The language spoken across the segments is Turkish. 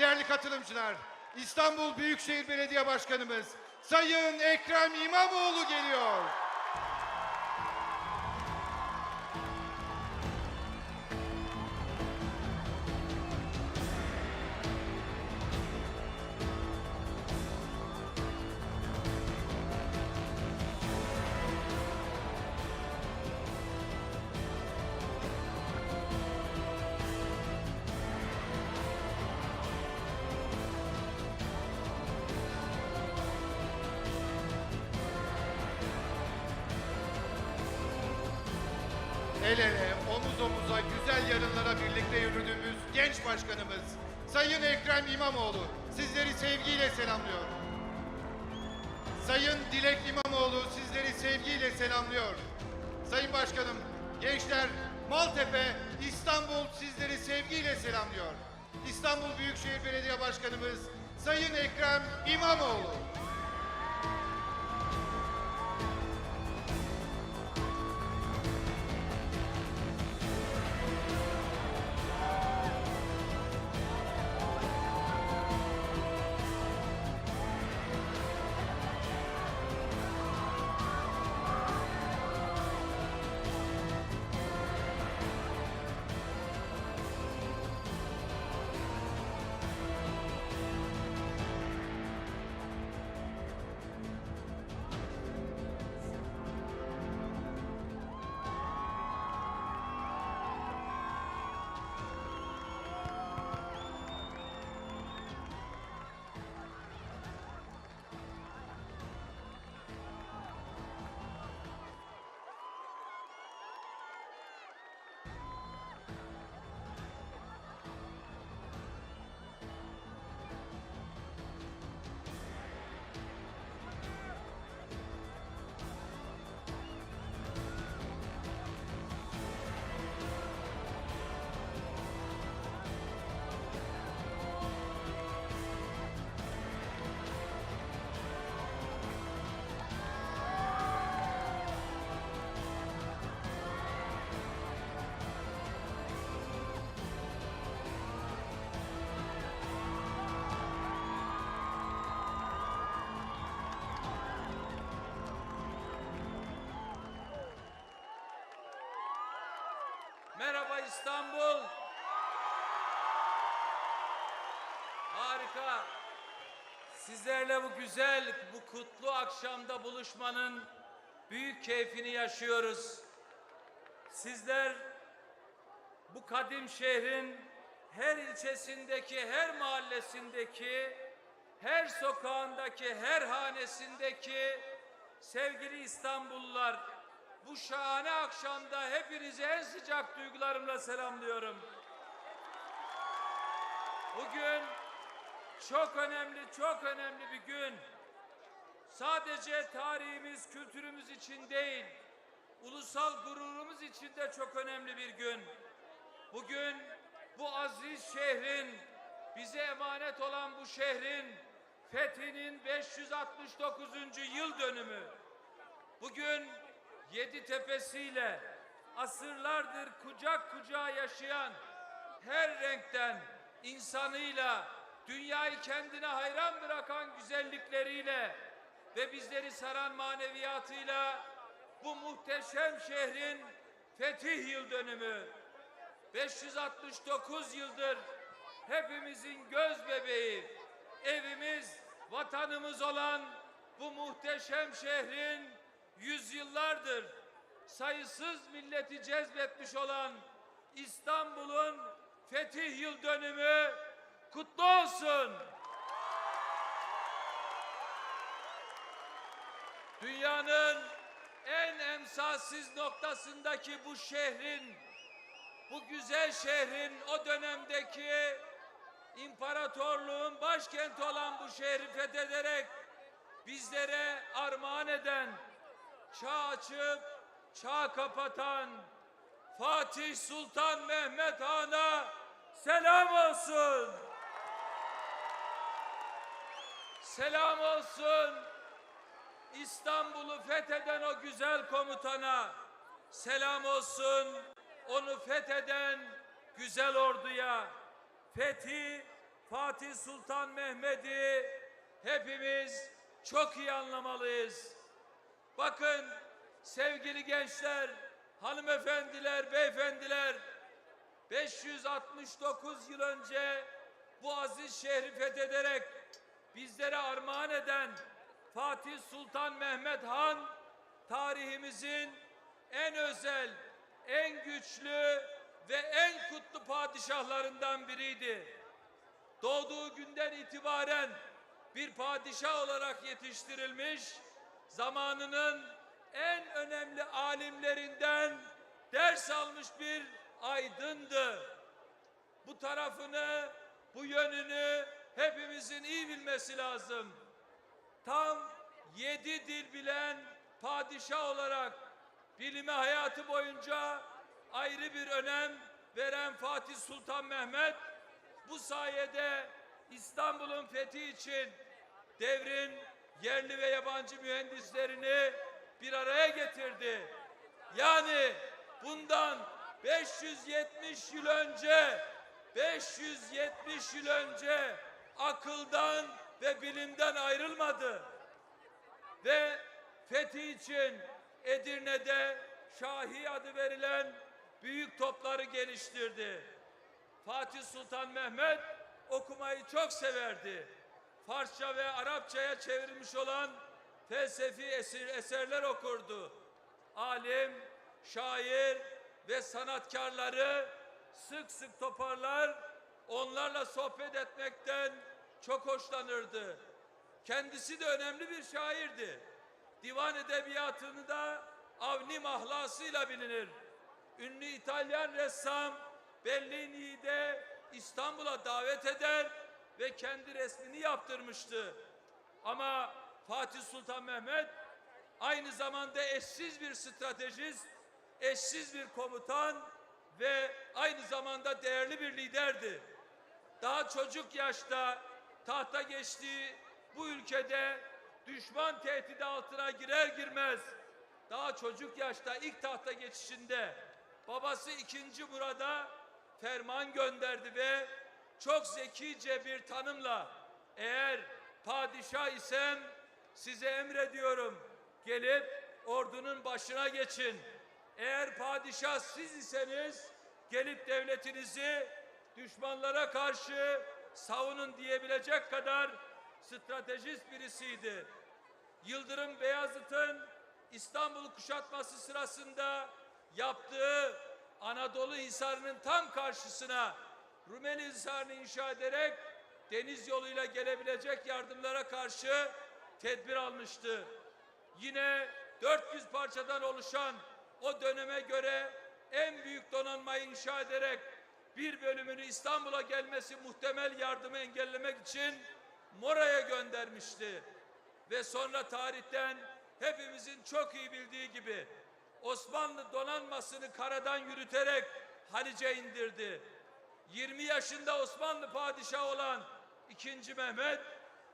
Değerli katılımcılar, İstanbul Büyükşehir Belediye Başkanımız Sayın Ekrem İmamoğlu geliyor. Omuz omuza güzel yarınlara birlikte yürüdüğümüz genç başkanımız Sayın Ekrem İmamoğlu sizleri sevgiyle selamlıyor. Sayın Dilek İmamoğlu sizleri sevgiyle selamlıyor. Sayın Başkanım, gençler Maltepe, İstanbul sizleri sevgiyle selamlıyor. İstanbul Büyükşehir Belediye Başkanımız Sayın Ekrem İmamoğlu. Merhaba İstanbul. Harika. Sizlerle bu güzel, bu kutlu akşamda buluşmanın büyük keyfini yaşıyoruz. Sizler bu kadim şehrin her ilçesindeki, her mahallesindeki, her sokağındaki, her hanesindeki sevgili İstanbullular, bu şahane akşamda hepinizi en sıcak duygularımla selamlıyorum. Bugün çok önemli, çok önemli bir gün. Sadece tarihimiz, kültürümüz için değil, ulusal gururumuz için de çok önemli bir gün. Bugün bu aziz şehrin, bize emanet olan bu şehrin fethinin 569. yıl dönümü. Bugün yedi tepesiyle asırlardır kucak kucağa yaşayan her renkten insanıyla dünyayı kendine hayran bırakan güzellikleriyle ve bizleri saran maneviyatıyla bu muhteşem şehrin fetih yıl dönümü 569 yıldır hepimizin göz bebeği, evimiz, vatanımız olan bu muhteşem şehrin yüzyıllardır sayısız milleti cezbetmiş olan İstanbul'un fetih yıl dönümü kutlu olsun. Dünyanın en emsalsiz noktasındaki bu şehrin, bu güzel şehrin o dönemdeki imparatorluğun başkenti olan bu şehri fethederek bizlere armağan eden, çağ açıp çağ kapatan Fatih Sultan Mehmet Han'a selam olsun. Selam olsun. İstanbul'u fetheden o güzel komutana selam olsun. Onu fetheden güzel orduya fethi Fatih Sultan Mehmet'i hepimiz çok iyi anlamalıyız. Bakın sevgili gençler, hanımefendiler, beyefendiler, 569 yıl önce bu aziz şehri fethederek bizlere armağan eden Fatih Sultan Mehmet Han tarihimizin en özel, en güçlü ve en kutlu padişahlarından biriydi. Doğduğu günden itibaren bir padişah olarak yetiştirilmiş, zamanının en önemli alimlerinden ders almış bir aydındı. Bu tarafını, bu yönünü hepimizin iyi bilmesi lazım. Tam yedi dil bilen padişah olarak bilime hayatı boyunca ayrı bir önem veren Fatih Sultan Mehmet bu sayede İstanbul'un fethi için devrin yerli ve yabancı mühendislerini bir araya getirdi. Yani bundan 570 yıl önce 570 yıl önce akıldan ve bilimden ayrılmadı. Ve fethi için Edirne'de Şahi adı verilen büyük topları geliştirdi. Fatih Sultan Mehmet okumayı çok severdi. Farsça ve Arapçaya çevrilmiş olan felsefi eser, eserler okurdu. Alim, şair ve sanatkarları sık sık toparlar, onlarla sohbet etmekten çok hoşlanırdı. Kendisi de önemli bir şairdi. Divan edebiyatını da Avni mahlasıyla bilinir. Ünlü İtalyan ressam Bellini'yi de İstanbul'a davet eder ve kendi resmini yaptırmıştı. Ama Fatih Sultan Mehmet aynı zamanda eşsiz bir stratejist, eşsiz bir komutan ve aynı zamanda değerli bir liderdi. Daha çocuk yaşta tahta geçtiği bu ülkede düşman tehdidi altına girer girmez daha çocuk yaşta ilk tahta geçişinde babası 2. Murad'a ferman gönderdi ve çok zekice bir tanımla eğer padişah isem size emrediyorum gelip ordunun başına geçin. Eğer padişah siz iseniz gelip devletinizi düşmanlara karşı savunun diyebilecek kadar stratejist birisiydi. Yıldırım Beyazıt'ın İstanbul kuşatması sırasında yaptığı Anadolu Hisarı'nın tam karşısına Rumeli Hisarı'nı inşa ederek deniz yoluyla gelebilecek yardımlara karşı tedbir almıştı. Yine 400 parçadan oluşan o döneme göre en büyük donanmayı inşa ederek bir bölümünü İstanbul'a gelmesi muhtemel yardımı engellemek için Mora'ya göndermişti. Ve sonra tarihten hepimizin çok iyi bildiği gibi Osmanlı donanmasını karadan yürüterek Halice indirdi. 20 yaşında Osmanlı padişahı olan 2. Mehmet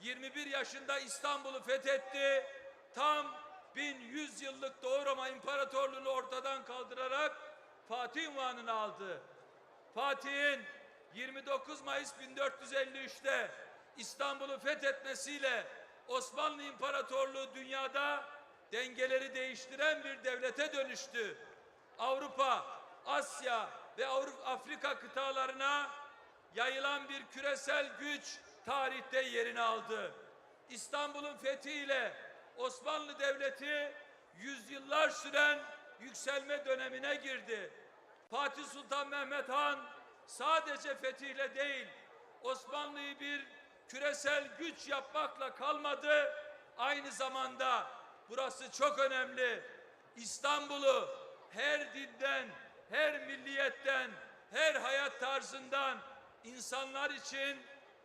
21 yaşında İstanbul'u fethetti. Tam 1100 yıllık Doğu Roma İmparatorluğunu ortadan kaldırarak Fatih unvanını aldı. Fatih'in 29 Mayıs 1453'te İstanbul'u fethetmesiyle Osmanlı İmparatorluğu dünyada dengeleri değiştiren bir devlete dönüştü. Avrupa, Asya ve Afrika kıtalarına yayılan bir küresel güç tarihte yerini aldı. İstanbul'un fethiyle Osmanlı Devleti yüzyıllar süren yükselme dönemine girdi. Fatih Sultan Mehmet Han sadece fetihle değil, Osmanlı'yı bir küresel güç yapmakla kalmadı. Aynı zamanda burası çok önemli. İstanbul'u her dinden, her milliyetten, her hayat tarzından insanlar için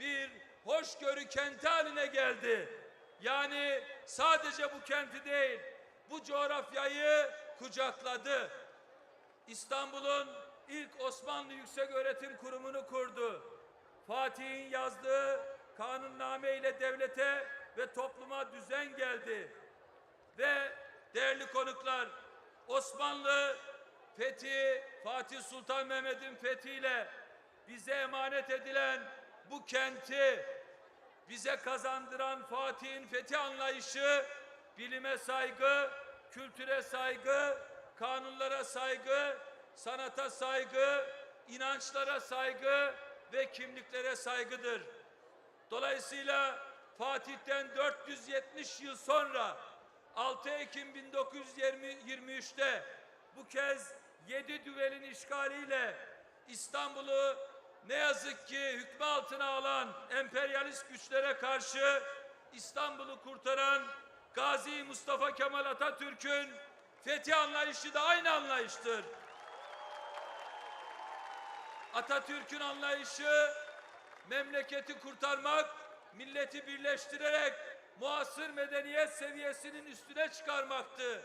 bir hoşgörü kenti haline geldi. Yani sadece bu kenti değil, bu coğrafyayı kucakladı. İstanbul'un ilk Osmanlı Yükseköğretim Kurumu'nu kurdu. Fatih'in yazdığı kanunname ile devlete ve topluma düzen geldi. Ve değerli konuklar, Osmanlı fethi, Fatih Sultan Mehmet'in fethiyle bize emanet edilen bu kenti bize kazandıran Fatih'in fethi anlayışı bilime saygı, kültüre saygı, kanunlara saygı, sanata saygı, inançlara saygı ve kimliklere saygıdır. Dolayısıyla Fatih'ten 470 yıl sonra 6 Ekim 1923'te bu kez yedi düvelin işgaliyle İstanbul'u ne yazık ki hükmü altına alan emperyalist güçlere karşı İstanbul'u kurtaran Gazi Mustafa Kemal Atatürk'ün fethi anlayışı da aynı anlayıştır. Atatürk'ün anlayışı memleketi kurtarmak, milleti birleştirerek muasır medeniyet seviyesinin üstüne çıkarmaktı.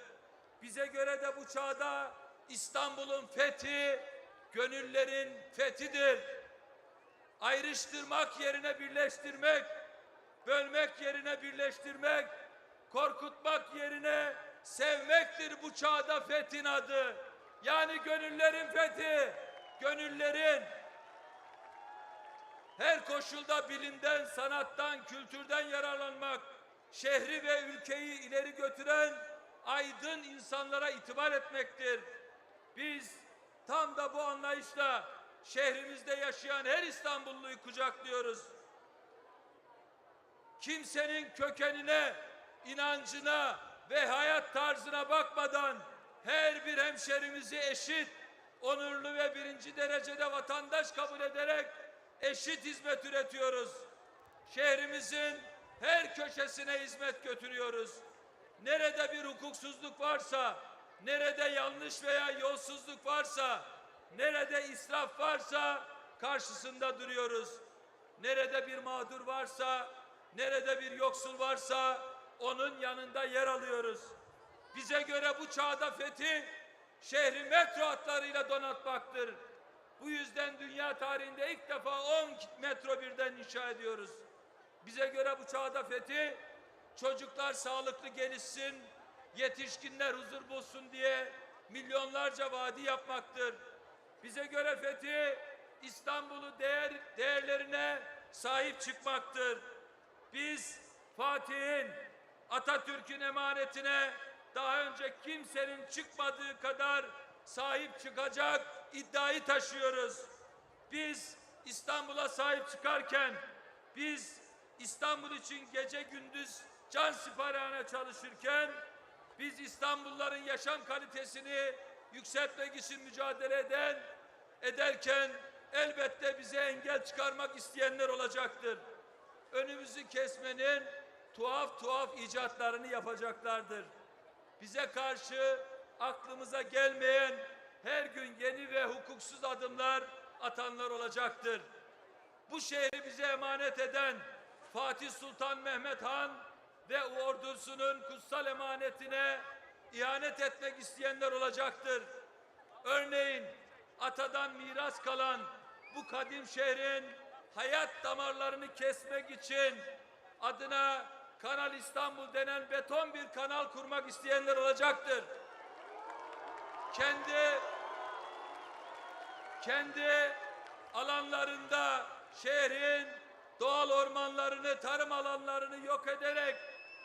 Bize göre de bu çağda İstanbul'un fethi, gönüllerin fethidir. Ayrıştırmak yerine birleştirmek, bölmek yerine birleştirmek, korkutmak yerine sevmektir bu çağda fethin adı. Yani gönüllerin fethi, gönüllerin her koşulda bilimden, sanattan, kültürden yararlanmak, şehri ve ülkeyi ileri götüren aydın insanlara itibar etmektir. Biz tam da bu anlayışla şehrimizde yaşayan her İstanbulluyu kucaklıyoruz. Kimsenin kökenine, inancına ve hayat tarzına bakmadan her bir hemşerimizi eşit, onurlu ve birinci derecede vatandaş kabul ederek eşit hizmet üretiyoruz. Şehrimizin her köşesine hizmet götürüyoruz. Nerede bir hukuksuzluk varsa, nerede yanlış veya yolsuzluk varsa, nerede israf varsa karşısında duruyoruz. Nerede bir mağdur varsa, nerede bir yoksul varsa onun yanında yer alıyoruz. Bize göre bu çağda fethi şehri metro hatlarıyla donatmaktır. Bu yüzden dünya tarihinde ilk defa 10 metro birden inşa ediyoruz. Bize göre bu çağda fethi çocuklar sağlıklı gelişsin, yetişkinler huzur bulsun diye milyonlarca vadi yapmaktır. Bize göre fethi İstanbul'u değer, değerlerine sahip çıkmaktır. Biz Fatih'in Atatürk'ün emanetine daha önce kimsenin çıkmadığı kadar sahip çıkacak iddiayı taşıyoruz. Biz İstanbul'a sahip çıkarken biz İstanbul için gece gündüz can siparihane çalışırken biz İstanbulluların yaşam kalitesini yükseltmek için mücadele eden ederken elbette bize engel çıkarmak isteyenler olacaktır. Önümüzü kesmenin tuhaf tuhaf icatlarını yapacaklardır. Bize karşı aklımıza gelmeyen her gün yeni ve hukuksuz adımlar atanlar olacaktır. Bu şehri bize emanet eden Fatih Sultan Mehmet Han ve ordusunun kutsal emanetine ihanet etmek isteyenler olacaktır. Örneğin atadan miras kalan bu kadim şehrin hayat damarlarını kesmek için adına Kanal İstanbul denen beton bir kanal kurmak isteyenler olacaktır. Kendi kendi alanlarında şehrin doğal ormanlarını, tarım alanlarını yok ederek,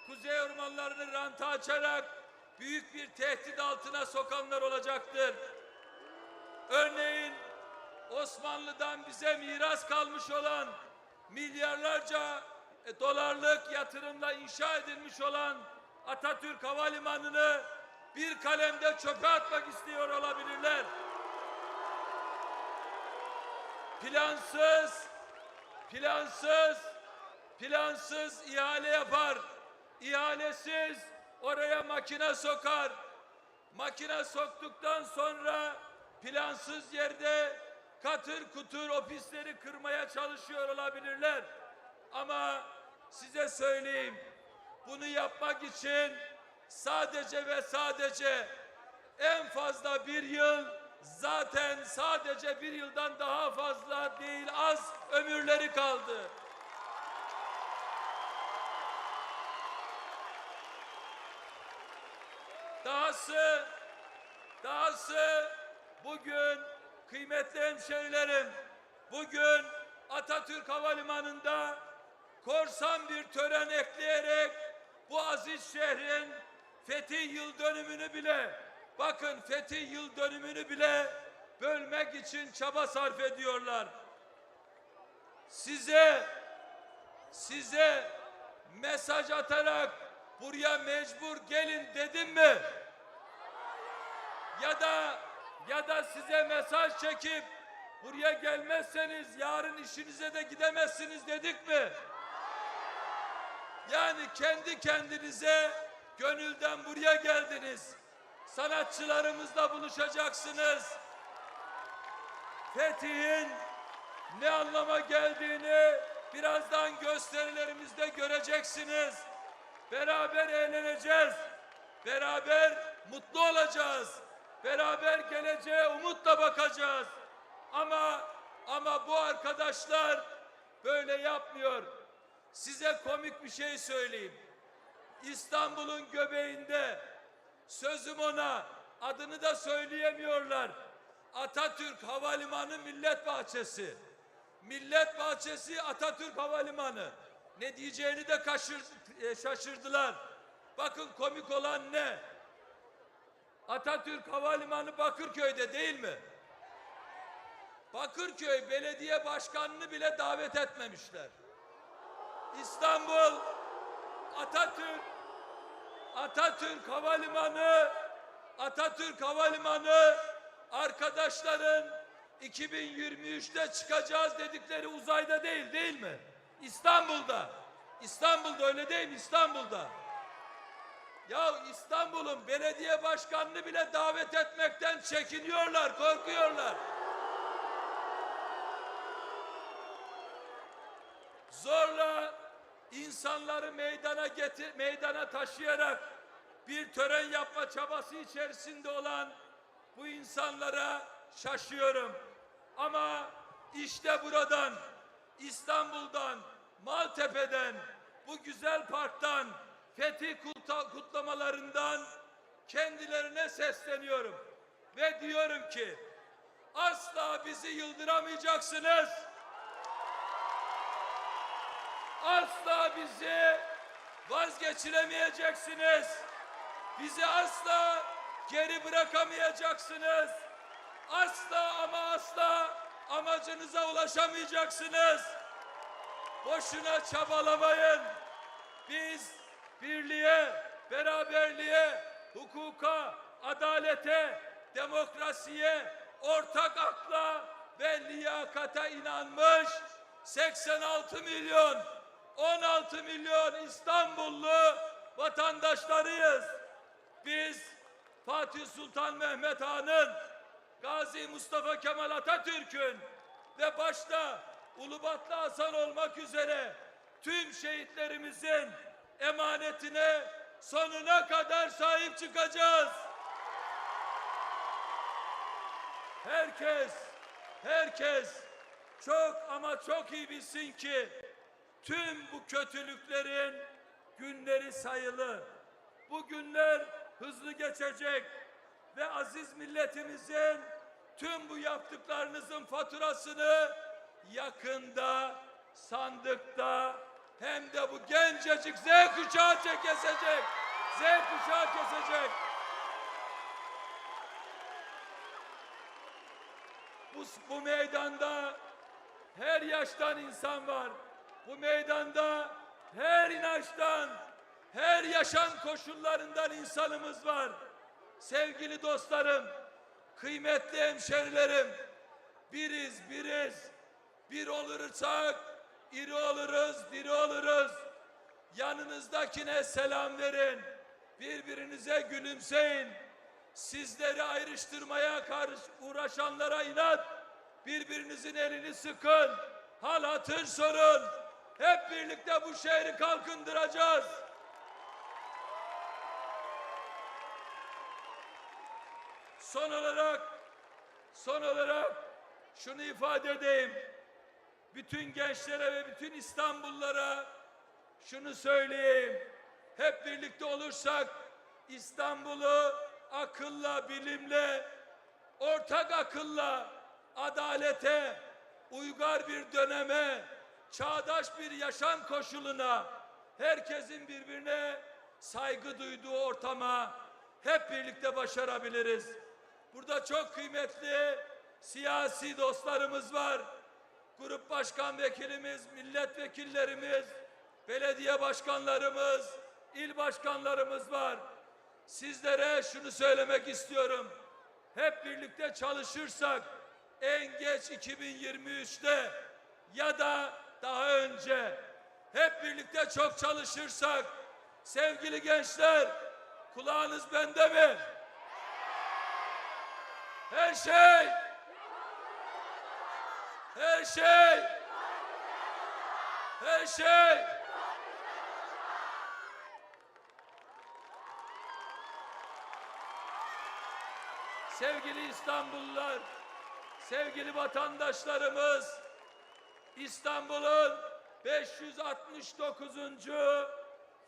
kuzey ormanlarını ranta açarak büyük bir tehdit altına sokanlar olacaktır. Örneğin Osmanlı'dan bize miras kalmış olan milyarlarca e, dolarlık yatırımla inşa edilmiş olan Atatürk Havalimanı'nı bir kalemde çöpe atmak istiyor olabilirler. Plansız, plansız, plansız ihale yapar. İhalesiz oraya makine sokar. Makine soktuktan sonra plansız yerde katır kutur ofisleri kırmaya çalışıyor olabilirler. Ama size söyleyeyim, bunu yapmak için sadece ve sadece en fazla bir yıl zaten sadece bir yıldan daha fazla değil az ömürleri kaldı. Dahası, dahası bugün kıymetli hemşerilerim, bugün Atatürk Havalimanı'nda korsan bir tören ekleyerek bu aziz şehrin fethi yıl dönümünü bile bakın fethi yıl dönümünü bile bölmek için çaba sarf ediyorlar. Size size mesaj atarak buraya mecbur gelin dedim mi? Ya da ya da size mesaj çekip buraya gelmezseniz yarın işinize de gidemezsiniz dedik mi? Yani kendi kendinize gönülden buraya geldiniz. Sanatçılarımızla buluşacaksınız. Fetih'in ne anlama geldiğini birazdan gösterilerimizde göreceksiniz. Beraber eğleneceğiz. Beraber mutlu olacağız. Beraber geleceğe umutla bakacağız. Ama ama bu arkadaşlar böyle yapmıyor. Size komik bir şey söyleyeyim. İstanbul'un göbeğinde sözüm ona adını da söyleyemiyorlar. Atatürk Havalimanı Millet Bahçesi. Millet Bahçesi Atatürk Havalimanı. Ne diyeceğini de kaşır, e, şaşırdılar. Bakın komik olan ne? Atatürk Havalimanı Bakırköy'de değil mi? Bakırköy Belediye Başkanı'nı bile davet etmemişler. İstanbul Atatürk Atatürk Havalimanı Atatürk Havalimanı arkadaşların 2023'te çıkacağız dedikleri uzayda değil değil mi? İstanbul'da. İstanbul'da öyle değil mi? İstanbul'da. Ya İstanbul'un belediye başkanını bile davet etmekten çekiniyorlar, korkuyorlar. Zorla insanları meydana getir, meydana taşıyarak bir tören yapma çabası içerisinde olan bu insanlara şaşıyorum. Ama işte buradan, İstanbul'dan, Maltepe'den, bu güzel parktan, kutla- kutlamalarından kendilerine sesleniyorum. Ve diyorum ki, asla bizi yıldıramayacaksınız. Asla bizi vazgeçiremeyeceksiniz. Bizi asla geri bırakamayacaksınız. Asla ama asla amacınıza ulaşamayacaksınız. Boşuna çabalamayın. Biz birliğe, beraberliğe, hukuka, adalete, demokrasiye, ortak akla ve liyakata inanmış 86 milyon, 16 milyon İstanbullu vatandaşlarıyız. Biz Fatih Sultan Mehmet Han'ın, Gazi Mustafa Kemal Atatürk'ün ve başta Ulubatlı Hasan olmak üzere tüm şehitlerimizin emanetine sonuna kadar sahip çıkacağız. Herkes, herkes çok ama çok iyi bilsin ki tüm bu kötülüklerin günleri sayılı. Bu günler hızlı geçecek ve aziz milletimizin tüm bu yaptıklarınızın faturasını yakında sandıkta hem de bu gencecik Z kuşağı kesecek. Z kuşağı kesecek. Bu, bu meydanda her yaştan insan var. Bu meydanda her inançtan, her yaşam koşullarından insanımız var. Sevgili dostlarım, kıymetli hemşerilerim, biriz, biriz. Bir olursak iri oluruz, diri oluruz. Yanınızdakine selam verin. Birbirinize gülümseyin. Sizleri ayrıştırmaya karşı uğraşanlara inat. Birbirinizin elini sıkın. Hal hatır sorun. Hep birlikte bu şehri kalkındıracağız. Son olarak son olarak şunu ifade edeyim. Bütün gençlere ve bütün İstanbullulara şunu söyleyeyim. Hep birlikte olursak İstanbul'u akılla, bilimle, ortak akılla, adalete, uygar bir döneme, çağdaş bir yaşam koşuluna, herkesin birbirine saygı duyduğu ortama hep birlikte başarabiliriz. Burada çok kıymetli siyasi dostlarımız var. Grup başkan vekilimiz, milletvekillerimiz, belediye başkanlarımız, il başkanlarımız var. Sizlere şunu söylemek istiyorum. Hep birlikte çalışırsak en geç 2023'te ya da daha önce hep birlikte çok çalışırsak sevgili gençler kulağınız bende mi? Her şey her şey her şey Sevgili İstanbullular, sevgili vatandaşlarımız, İstanbul'un 569.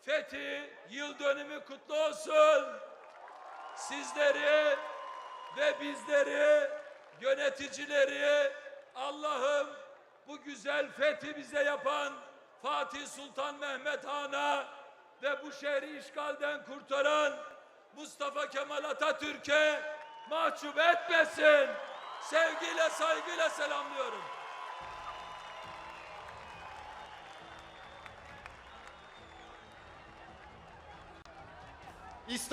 fethi yıl dönümü kutlu olsun. Sizleri ve bizleri, yöneticileri Allah'ım bu güzel fethi bize yapan Fatih Sultan Mehmet Han'a ve bu şehri işgalden kurtaran Mustafa Kemal Atatürk'e mahcup etmesin. Sevgiyle saygıyla selamlıyorum. İstanbul